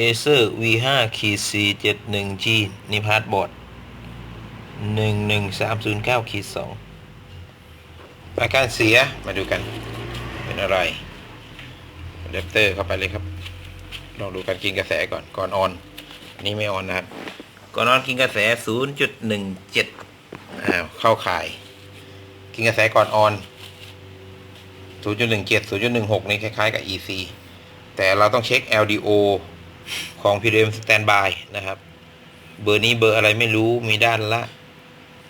Acer V5 ขีด471 G นี่พาร์ทบอร์ด11309ขีด2อาการเสียมาดูกัน เป็นอะไรอะแดปเตอร์เข้าไปเลยครับ ลองดูการกินกระแสก่อน ก่อนออนอันนี้ไม่ออนนะครับ ก่อนออนกินกระแส 0.17อ้าวเข้าข่าย กินกระแสก่อนออน 0.17 0.16 นี่คล้ายๆกับ EC แต่เราต้องเช็ค LDO ของ PDM Standby นะครับ เบอร์นี้เบอร์อะไรไม่รู้มีด้านละ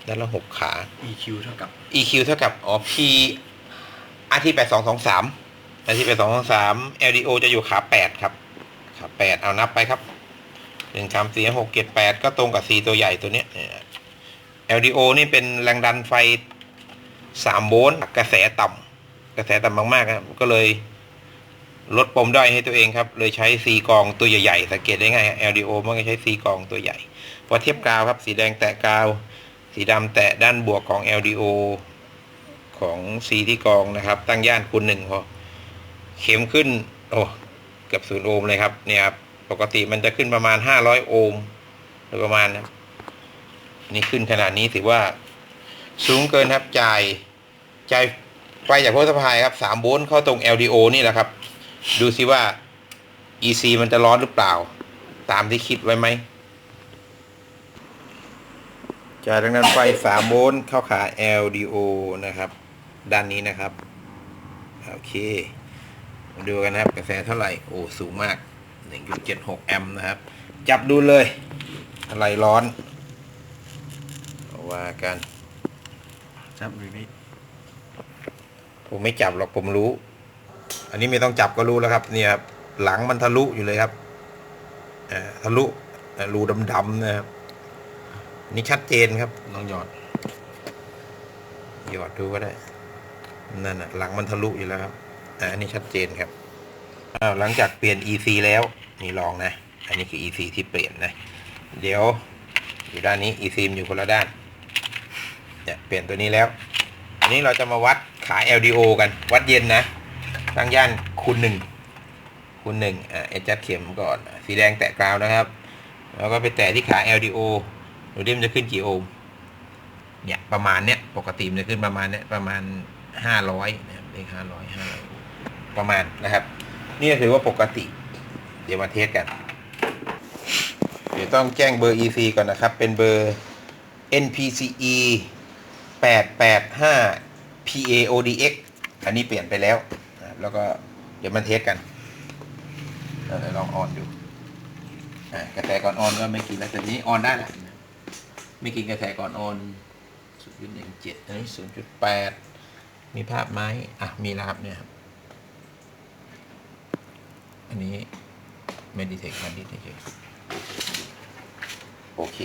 ด้านละหกขา EQ เท่ากับ EQ เท่ากับอ๋อ P RT 8 2 2 3 RT 8 2 2 3 LDO จะอยู่ขา8ครับ ขา8เอานับไปครับ1 3 4 6 7 8ก็ตรงกับ C ตัวใหญ่ตัวเนี้ยเนี่ย LDO นี่เป็นแรงดันไฟ3โวลต์กระแสต่ำกระแสต่ำมากๆครับก็เลย ลดปมด้อยให้ตัวเองครับ เลยใช้ C กองตัวใหญ่ๆสังเกตได้ง่าย LDO มันก็ใช้ C กองตัวใหญ่พอเทียบกาวครับ สีแดงแตะกาว สีดำแตะด้านบวกของ LDO ของ C ที่กองนะครับ ตั้งย่านคูณหนึ่งพอเข็มขึ้น โอ้เกือบศูนย์โอห์มเลยครับเนี่ยครับปกติมันจะขึ้นประมาณ500โอห์มโดยประมาณนะนี่ขึ้นขนาดนี้ถือว่า สูงเกินครับจ่ายจ่ายไฟจากโพลสะพายครับ3โวลต์เข้าตรง LDO นี่แหละครับ ดูสิว่า EC มันจะร้อนหรือเปล่า ตามที่คิดไว้ไหมจ่ายทางด้านไฟ3โวลต์เข้าขา LDO นะครับ ด้านนี้นะครับ โอเคมาดูกันนะครับ กระแสเท่าไหร่ โอ้ สูงมาก 1.76 แอมป์นะครับ จับดูเลย อะไรร้อนเอาว่ากัน จับหรือไม่ผมไม่จับหรอกผมรู้ อันนี้ไม่ต้องจับก็รู้แล้วครับเนี่ยครับหลังมันทะลุอยู่เลยครับอ่าทะลุอ่ารูดำๆนะครับนี่ชัดเจนครับลองหยอด หยอดดูก็ได้นั่นน่ะหลังมันทะลุอยู่แล้วครับอ่าอันนี้ชัดเจนครับอ้าวหลังจากเปลี่ยน EC แล้วนี่ลองนะ อันนี้คือ EC ที่เปลี่ยนนะ เดี๋ยวอยู่ด้านนี้ EC มันอยู่คนละด้านเนี่ยเปลี่ยนตัวนี้แล้วอันนี้เราจะมาวัดขา LDO กัน วัดเย็นนะ ตั้งย่านคูณหนึ่งคูณหนึ่งอ่าเอจัดเข็มก่อน สีแดงแตะกราวนะครับ แล้วก็ไปแตะที่ขา LDO ดูดิมันจะขึ้นกี่โอห์มเนี่ยประมาณเนี้ยปกติมันจะขึ้นประมาณเนี้ยประมาณห้าร้อยนะครับเลขห้าร้อยห้าร้อยประมาณนะครับ นี่ถือว่าปกติ เดี๋ยวมาเทสกัน เดี๋ยวต้องแจ้งเบอร์ EC ก่อนนะครับ เป็นเบอร์ NPCE 885 PAODX อันนี้เปลี่ยนไปแล้ว แล้วก็เดี๋ยวมันเทสกันเราลองออนดูอ่าแสก่อนออนก็ไม่กินแล้วแต่นี้ออนได้แหล้วไม่กินกาแฟก่อนโอนศูนย์จุดหนึ่งเจ็ดอันนี้ศูนย์จุดแปดมีภาพไหมอะ มีแล้วครับเนี่ยครับอันนี้ไม่ดีเทคมันดีเทคโอเค